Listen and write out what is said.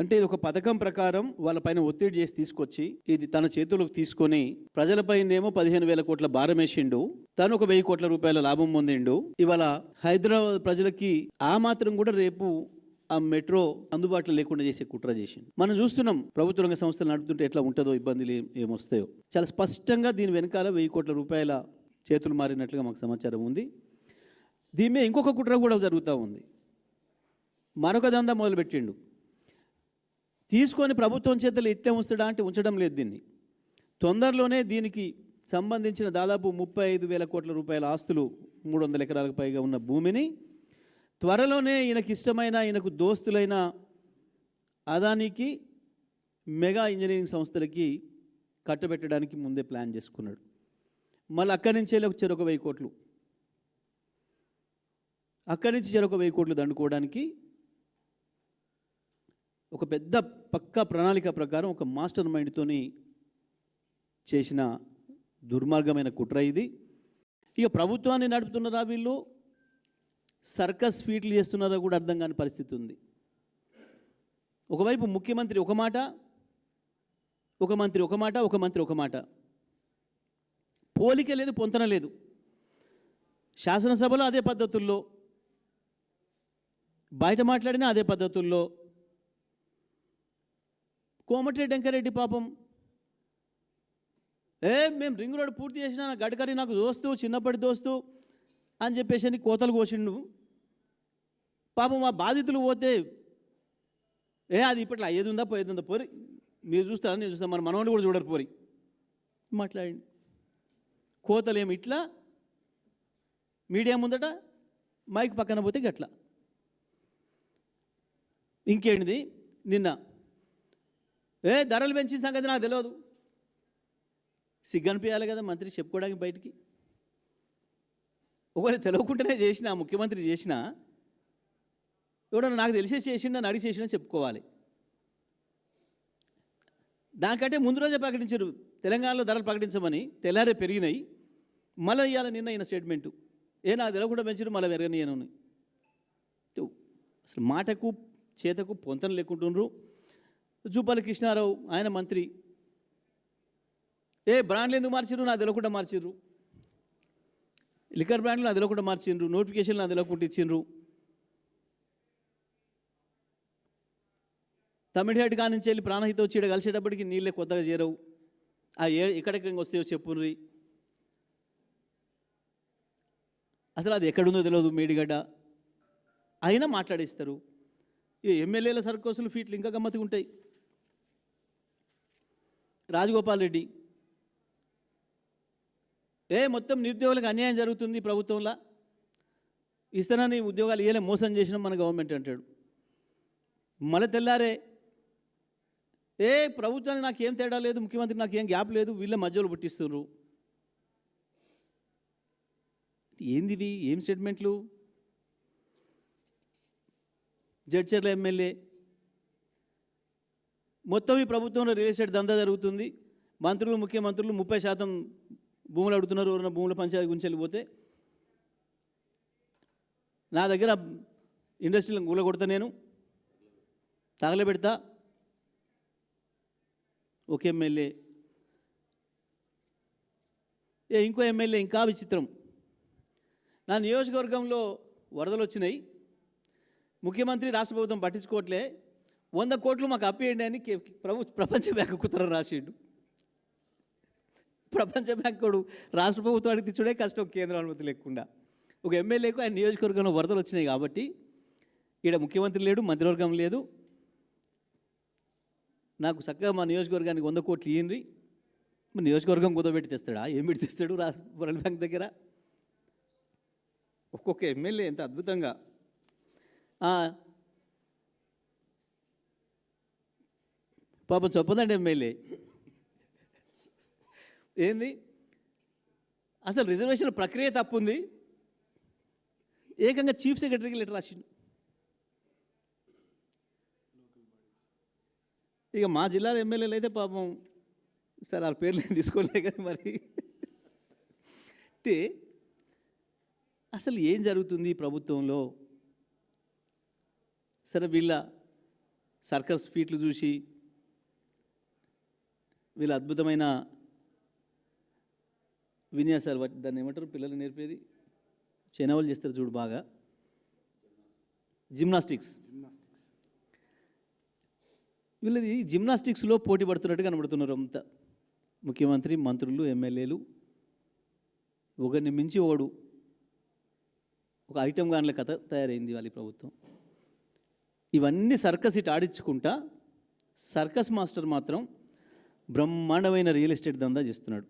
అంటే ఇది ఒక పథకం ప్రకారం వాళ్ళపైన ఒత్తిడి చేసి తీసుకొచ్చి ఇది తన చేతులకు తీసుకొని ప్రజలపైనేమో పదిహేను వేల కోట్ల భారం వేసిండు. తను ఒక వెయ్యి కోట్ల రూపాయల లాభం పొందిండు. ఇవాళ హైదరాబాద్ ప్రజలకి ఆ మాత్రం కూడా రేపు ఆ మెట్రో అందుబాటులో లేకుండా చేసే కుట్ర చేసింది మనం చూస్తున్నాం ప్రభుత్వ రంగ సంస్థలు నడుపుతుంటే ఎట్లా ఉంటుందో ఇబ్బందులు ఏమొస్తాయో. చాలా స్పష్టంగా దీని వెనకాల వెయ్యి కోట్ల రూపాయల చేతులు మారినట్లుగా మాకు సమాచారం ఉంది. దీని మీద ఇంకొక కుట్ర కూడా జరుగుతూ ఉంది. మరొక దందా మొదలుపెట్టిండు. తీసుకొని ప్రభుత్వం చేతులు ఇట్టే ఉంచడా అంటే ఉంచడం లేదు దీన్ని. తొందరలోనే దీనికి సంబంధించిన దాదాపు ముప్పై ఐదు వేల కోట్ల రూపాయల ఆస్తులు మూడు వందల ఎకరాలకు పైగా ఉన్న భూమిని త్వరలోనే ఈయనకి ఇష్టమైన ఈయనకు దోస్తులైన అదానికి మెగా ఇంజనీరింగ్ సంస్థలకి కట్టబెట్టడానికి ముందే ప్లాన్ చేసుకున్నాడు. మళ్ళీ అక్కడి నుంచే చెరొక వెయ్యి కోట్లు. అక్కడి నుంచి చెరొక వెయ్యి కోట్లు దండుకోవడానికి ఒక పెద్ద పక్కా ప్రణాళిక ప్రకారం ఒక మాస్టర్ మైండ్తోని చేసిన దుర్మార్గమైన కుట్ర ఇది. ఇక ప్రభుత్వాన్ని నడుపుతున్నారా వీళ్ళు? సర్కస్ ఫీట్లు చేస్తున్నారా కూడా అర్థం కాని పరిస్థితి ఉంది. ఒకవైపు ముఖ్యమంత్రి ఒక మాట ఒక మంత్రి ఒక మాట ఒక మంత్రి ఒక మాట. పోలిక లేదు పొంతన లేదు. శాసనసభలో అదే పద్ధతుల్లో బయట మాట్లాడినా అదే పద్ధతుల్లో కోమటిరెడ్డి వెంకరెడ్డి పాపం. ఏ మేము రింగ్ రోడ్ పూర్తి చేసిన గడ్కరీ నాకు దోస్తు చిన్నప్పటి దోస్తు అని చెప్పేసి అని కోతలు కోసిండు. పాపం ఆ బాధితులు పోతే ఏ అది ఇప్పట్లో అయ్యేది ఉందా పోయేది ఉందా పోరి మీరు చూస్తారా నేను చూస్తాను మన మనవాళ్ళు కూడా చూడరు పోరి. మాట్లాడండి. కోతలు ఏమి ఇట్లా మీడియా ముందట మైక్ పక్కన పోతే గట్లా. ఇంకేంటిది నిన్న ఏ ధరలు పెంచిన సంగతి నాకు తెలియదు సిగ్గనిపించాలి కదా మంత్రి చెప్పుకోవడానికి బయటికి. ఒకవేళ తెలియకుండానే చేసిన ముఖ్యమంత్రి చేసిన ఎవడన్నా నాకు తెలిసే చేసిండని అడిగి చేసినా చెప్పుకోవాలి. దానికంటే ముందు రోజే ప్రకటించారు తెలంగాణలో ధరలు ప్రకటించమని తెల్లారే పెరిగినాయి. మళ్ళీ ఇవాళ నిన్న ఈయన స్టేట్మెంటు. ఏ నాకు తెలియకుండా పెంచారు మళ్ళీ పెరగనియను అసలు మాటకు చేతకు పొంతన లేకుంటుండ్రు. జూపల్లి కృష్ణారావు ఆయన మంత్రి. ఏ బ్రాండ్లు ఎందుకు మార్చిర్రు? నా తెలియకుండా మార్చిర్రు. లిక్కర్ బ్రాండ్లు నా తెలియకుండా మార్చిండ్రు నోటిఫికేషన్లు నా తెలియకుండా ఇచ్చిండ్రు. తమిళహేట్ కాడి నుంచి వెళ్ళి ప్రాణహిత వచ్చి కలిసేటప్పటికి నీళ్ళే కొత్తగా చేరవు. ఆ ఏ ఎక్కడెక్కడ వస్తాయో చెప్పుర్రి. అసలు అది ఎక్కడుందో తెలియదు మేడిగడ్డ. అయినా మాట్లాడేస్తారు. ఈ ఎమ్మెల్యేల సర్కోసులు ఫీట్లు ఇంకా గమ్మతిగా ఉంటాయి. రాజగోపాల్ రెడ్డి. ఏ మొత్తం నిరుద్యోగులకు అన్యాయం జరుగుతుంది ప్రభుత్వంలో? ఇస్తానని ఉద్యోగాలు ఇవ్వలే మోసం చేసిన మన గవర్నమెంట్ అంటాడు. మళ్ళీ తెల్లారే ఏ ప్రభుత్వానికి నాకేం తేడా లేదు ముఖ్యమంత్రికి నాకేం గ్యాప్ లేదు వీళ్ళ మధ్యలో పుట్టిస్తున్నారు ఏందివి ఏం స్టేట్మెంట్లు? జడ్చర్ల ఎమ్మెల్యే మొత్తం ఈ ప్రభుత్వంలో రియల్ ఎస్టేట్ దందా జరుగుతుంది. మంత్రులు ముఖ్యమంత్రులు ముప్పై శాతం భూములు అడుగుతున్నారు ఎవరైనా భూముల పంచాయతీ గురించి వెళ్ళిపోతే. నా దగ్గర ఇండస్ట్రీలను గూల కొడతా నేను. తగలబెడతా. ఒక ఎమ్మెల్యే. ఏ ఇంకో ఎమ్మెల్యే ఇంకా విచిత్రం. నా నియోజకవర్గంలో వరదలు వచ్చినాయి. ముఖ్యమంత్రి రాష్ట్ర ప్రభుత్వం పట్టించుకోవట్లే. వంద కోట్లు మాకు అప్పేయండి అని ప్రభు ప్రపంచ బ్యాంకు కుతర రాసిండు. ప్రపంచ బ్యాంకుడు రాష్ట్ర ప్రభుత్వానికి తెచ్చుడే కష్టం కేంద్ర అనుమతి లేకుండా. ఒక ఎమ్మెల్యేకు ఆయన నియోజకవర్గంలో వరదలు వచ్చినాయి కాబట్టి ఈడ ముఖ్యమంత్రి లేడు మంత్రివర్గం లేదు. నాకు చక్కగా మా నియోజకవర్గానికి వంద కోట్లు ఇయ్యండి. మా నియోజకవర్గం కుదబెట్టి తెస్తాడా? ఏం పెట్టి తెస్తాడు రాష్ట్ర వరల్డ్ బ్యాంక్ దగ్గర? ఒక్కొక్క ఎమ్మెల్యే ఎంత అద్భుతంగా. పాపం చెప్పదండి ఎమ్మెల్యే. ఏంది? అసలు రిజర్వేషన్ ప్రక్రియ తప్పుంది. ఏకంగా చీఫ్ సెక్రటరీకి లెటర్ రాసిండు. ఇక మా జిల్లాలో ఎమ్మెల్యేలు అయితే పాపం సరే వాళ్ళ పేర్లు నేను తీసుకోలే కానీ మరి. అంటే అసలు ఏం జరుగుతుంది ప్రభుత్వంలో? సరే వీళ్ళ సర్కస్ ఫీట్లు చూసి వీళ్ళ అద్భుతమైన విన్యాసాలు వాటి- దాన్ని ఏమంటారు? పిల్లలు నేర్పేది? చైనా చేస్తారు చూడు బాగా. జిమ్నాస్టిక్స్. వీళ్ళది జిమ్నాస్టిక్స్లో పోటీ పడుతున్నట్టు కనబడుతున్నారు అంతా. ముఖ్యమంత్రి మంత్రులు ఎమ్మెల్యేలు. ఒకరిని మించి ఒకడు ఒక ఐటమ్ గాన్ల కథ తయారైంది వాళ్ళ ప్రభుత్వం. ఇవన్నీ సర్కస్ ఇటు ఆడించుకుంటా సర్కస్ మాస్టర్ మాత్రం బ్రహ్మాండమైన రియల్ ఎస్టేట్ దందా చేస్తున్నాడు.